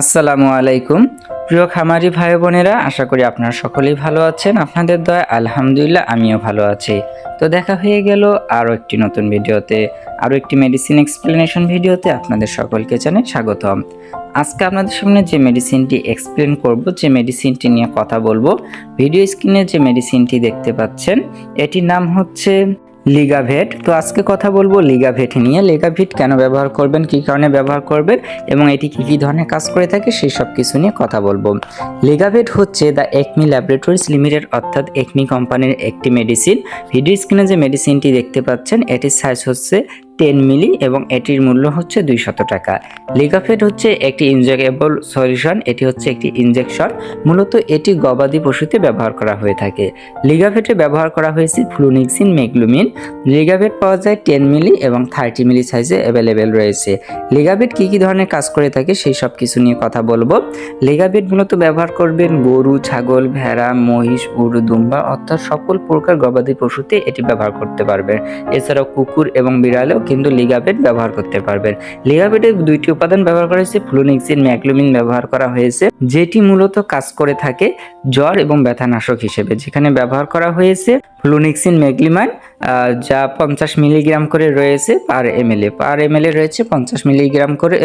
আসসালামু আলাইকুম। প্রিয় খামারি ভাই বোনেরা, আশা করি আপনারা সকলেই ভালো আছেন। আপনাদের দয়া, আলহামদুলিল্লাহ, আমিও ভালো আছি। তো দেখা হয়ে গেল আরও একটি নতুন ভিডিওতে, আরও একটি মেডিসিন এক্সপ্লেনেশন ভিডিওতে আপনাদের সকলকে জানাই স্বাগতম। আজকে আপনাদের সামনে যে মেডিসিনটি এক্সপ্লেন করব, যে মেডিসিনটি নিয়ে কথা বলব ভিডিও স্ক্রিনে যে মেডিসিনটি দেখতে পাচ্ছেন, এটির নাম হচ্ছে লিগাভেট। তো আজকে কথা বলব লিগাভেট নিয়ে। লিগাভেট কেন ব্যবহার করবেন, কী কারণে ব্যবহার করবেন এবং এটি কী কী ধরনের কাজ করে থাকে সেই সব কিছু নিয়ে কথা বলব। লিগাভেট হচ্ছে দ্য একমি ল্যাবরেটরিজ লিমিটেড, অর্থাৎ একমি কোম্পানির একটি মেডিসিন। ভিডিও স্ক্রিনে যে মেডিসিনটি দেখতে পাচ্ছেন, এটির সাইজ হচ্ছে টেন মিলি এবং এটির মূল্য হচ্ছে দুইশত টাকা। লিগাফেট হচ্ছে একটি ইনজেক্টেবল সলিউশন এটি হচ্ছে একটি ইনজেকশন মূলত এটি গবাদি পশুতে ব্যবহার করা হয়ে থাকে। লিগাভেটে ব্যবহার করা হয়েছে ফ্লুনিক্সিন মেগলুমিন লিগাভেট পাওয়া যায় টেন মিলি এবং থার্টি মিলি সাইজে অ্যাভেলেবেল রয়েছে। লিগাভেট কী কী ধরনের কাজ করে থাকে সেই সব কিছু নিয়ে কথা বলব। লিগাভেট মূলত ব্যবহার করবেন গরু, ছাগল, ভেড়া, মহিষ উড় দুম্বা অর্থাৎ সকল প্রকার গবাদি পশুতে এটি ব্যবহার করতে পারবেন। এছাড়াও কুকুর এবং বিড়ালেও কিন্তু লিগাভেট ব্যবহার করতে পারবেন। লিগাভেটের দুইটি উপাদান ব্যবহার করা হয়েছে ফ্লুনিক্সিন ম্যাগলুমিন ব্যবহার করা হয়েছে, যেটি মূলত কাজ করে থাকে জ্বর এবং ব্যথানাশক হিসেবে। যেখানে ব্যবহার করা হয়েছে ফ্লুনিক্সিন ম্যাগলিমান যা পঞ্চাশ মিলিগ্রাম করে রয়েছে পার এমএলএ পার এমএলএ রয়েছে পঞ্চাশ মিলিগ্রাম করে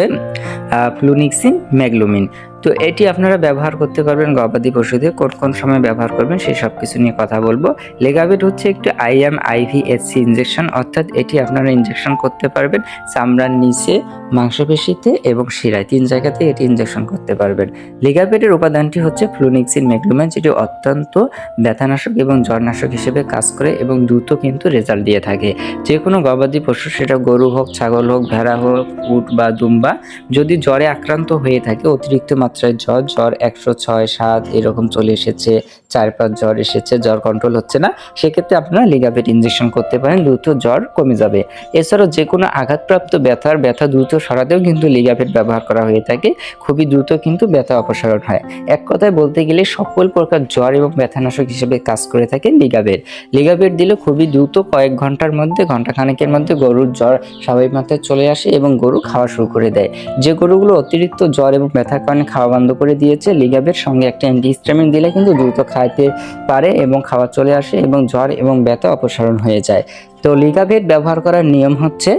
ফ্লুনিক্সিন ম্যাগলুমিন তো এটি আপনারা ব্যবহার করতে পারবেন, গবাদি পশুদের কোন কোন সময় ব্যবহার করবেন সেই সব কিছু নিয়ে কথা বলব। লেগাবেট হচ্ছে একটি আইএম আইভিএসসি ইনজেকশন অর্থাৎ এটি আপনারা ইঞ্জেকশন করতে পারবেন, চামড়ার নিচে মাংসপেশিতে এবং শিরায় তিন জায়গাতে এটি ইনজেকশন করতে পারবেন। লিগাবেটের উপাদানটি হচ্ছে ফ্লুনিক্সিন ম্যাগলুমেন যেটি অত্যন্ত ব্যথানাশক এবং জ্বরনাশক হিসেবে কাজ করে এবং দ্রুত কিন্তু রেজাল্ট দিয়ে থাকে। যে কোনো গবাদি পশু, সেটা গরু হোক, ছাগল হোক, ভেড়া হোক, উট বা দুম্বা, যদি জ্বরে আক্রান্ত হয়ে থাকে, অতিরিক্ত মাত্রায় জ্বর জ্বর একশো ছয়, সাত, এরকম চলে এসেছে, চার, পাঁচ জ্বর এসেছে, জ্বর কন্ট্রোল হচ্ছে না, সেক্ষেত্রে আপনারা লিগাভেট ইনজেকশন করতে পারেন, দ্রুত জ্বর কমে যাবে। এছাড়াও যে কোনো আঘাতপ্রাপ্ত ব্যথার ব্যথা দ্রুত সরাতেও কিন্তু লিগাভেট ব্যবহার করা হয়ে থাকে। খুবই দ্রুত কিন্তু ব্যথা অপসারণ হয়। এক কথায় বলতে গেলে সকল প্রকার জ্বর এবং ব্যথানাশক হিসেবে কাজ করে থাকে লিগাভেট লিগাভেট দিলে খুবই দ্রুত কয়েক ঘণ্টার মধ্যে, ঘন্টাখানেকের মধ্যে গরুর জ্বর স্বাভাবিক মাত্রায় চলে আসে এবং গরু খাওয়া শুরু করে দেয়। যে গরুগুলো অতিরিক্ত জ্বর এবং ব্যথার কারণে খাওয়া বন্ধ করে দিয়েছে লিগাভেট সঙ্গে একটা অ্যান্টিহিস্টামিন দিলে কিন্তু দ্রুত খাইতে পারে এবং খাওয়া চলে আসে এবং জ্বর এবং ব্যথা অপসারণ হয়ে যায়। তো লিগাভেট ব্যবহার করার নিয়ম হচ্ছে,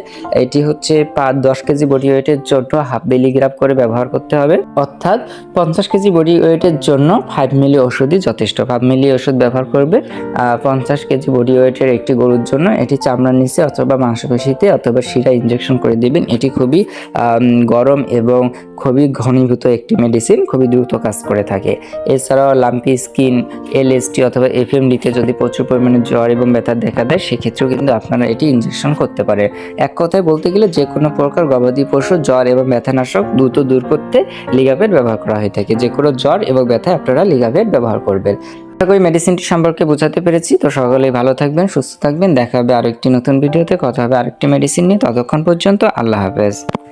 এটি হচ্ছে পাঁচ দশ কেজি বডি ওয়েটের জন্য হাফ মিলিগ্রাম করে ব্যবহার করতে হবে। অর্থাৎ পঞ্চাশ কেজি বডি ওয়েটের জন্য ফাইভ মিলি ওষুধই যথেষ্ট। ফাইভ মিলি ওষুধ ব্যবহার করবে পঞ্চাশ কেজি বডি ওয়েটের একটি গরুর জন্য। এটি চামড়ার নিচে অথবা মাংসপেশিতে অথবা শিরা ইনজেকশন করে দিবেন। এটি খুবই গরম এবং খুবই ঘনীভূত একটি মেডিসিন খুবই দ্রুত কাজ করে থাকে। এছাড়াও লাম্পি স্কিন এলএসটি অথবা এফএমডিতে যদি প্রচুর পরিমাণে জ্বর এবং ব্যথা দেখা দেয়, সেক্ষেত্রেও কিন্তু আপনারা এটি ইনজেকশন করতে পারে। এক কথায় বলতে গেলে যে কোনো প্রকার গবাদি পশু, জ্বর এবং ব্যথানাশক দ্রুত দূর করতে লিগাভেট ব্যবহার করা হয়ে থাকে। যে কোনো জ্বর এবং ব্যথায় আপনারা লিগাভেট ব্যবহার করবেন। আশা করি মেডিসিনটি সম্পর্কে বোঝাতে পেরেছি। তো সকলেই ভালো থাকবেন, সুস্থ থাকবেন। দেখা হবে আরেকটি নতুন ভিডিওতে কথা হবে আরেকটি মেডিসিন নিয়ে। ততক্ষণ পর্যন্ত আল্লাহ হাফেজ।